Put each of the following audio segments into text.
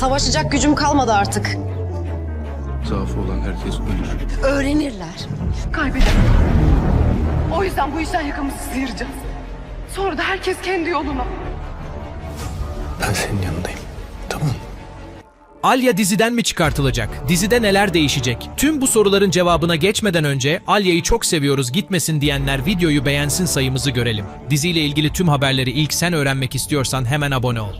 Savaşacak gücüm kalmadı artık. Zaafı olan herkes ölür. Öğrenirler. Kaybedemem. O yüzden bu işten yakamızı sıyıracağız. Sonra da herkes kendi yoluna. Ben senin yanındayım. Tamam mı? Alya diziden mi çıkartılacak? Dizide neler değişecek? Tüm bu soruların cevabına geçmeden önce Alya'yı çok seviyoruz gitmesin diyenler videoyu beğensin sayımızı görelim. Diziyle ilgili tüm haberleri ilk sen öğrenmek istiyorsan hemen abone ol.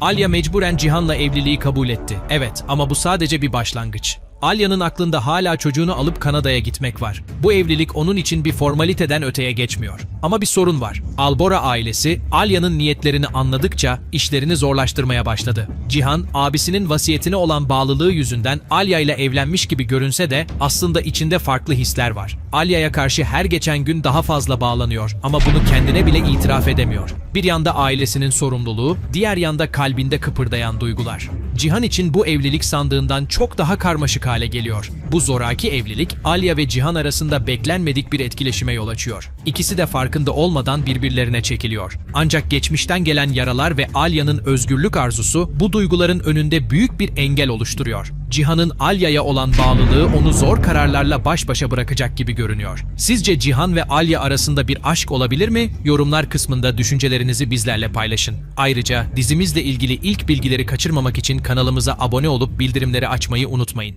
Alya mecburen Cihan'la evliliği kabul etti. Evet ama bu sadece bir başlangıç. Alya'nın aklında hala çocuğunu alıp Kanada'ya gitmek var. Bu evlilik onun için bir formaliteden öteye geçmiyor. Ama bir sorun var. Albora ailesi Alya'nın niyetlerini anladıkça işlerini zorlaştırmaya başladı. Cihan, abisinin vasiyetine olan bağlılığı yüzünden Alya ile evlenmiş gibi görünse de aslında içinde farklı hisler var. Alya'ya karşı her geçen gün daha fazla bağlanıyor ama bunu kendine bile itiraf edemiyor. Bir yanda ailesinin sorumluluğu, diğer yanda kalbinde kıpırdayan duygular. Cihan için bu evlilik sandığından çok daha karmaşık hale geliyor. Bu zoraki evlilik Alya ve Cihan arasında beklenmedik bir etkileşime yol açıyor. İkisi de farkında olmadan birbirlerine çekiliyor. Ancak geçmişten gelen yaralar ve Alya'nın özgürlük arzusu bu duyguların önünde büyük bir engel oluşturuyor. Cihan'ın Alya'ya olan bağlılığı onu zor kararlarla baş başa bırakacak gibi görünüyor. Sizce Cihan ve Alya arasında bir aşk olabilir mi? Yorumlar kısmında düşüncelerinizi bizlerle paylaşın. Ayrıca dizimizle ilgili ilk bilgileri kaçırmamak için kanalımıza abone olup bildirimleri açmayı unutmayın.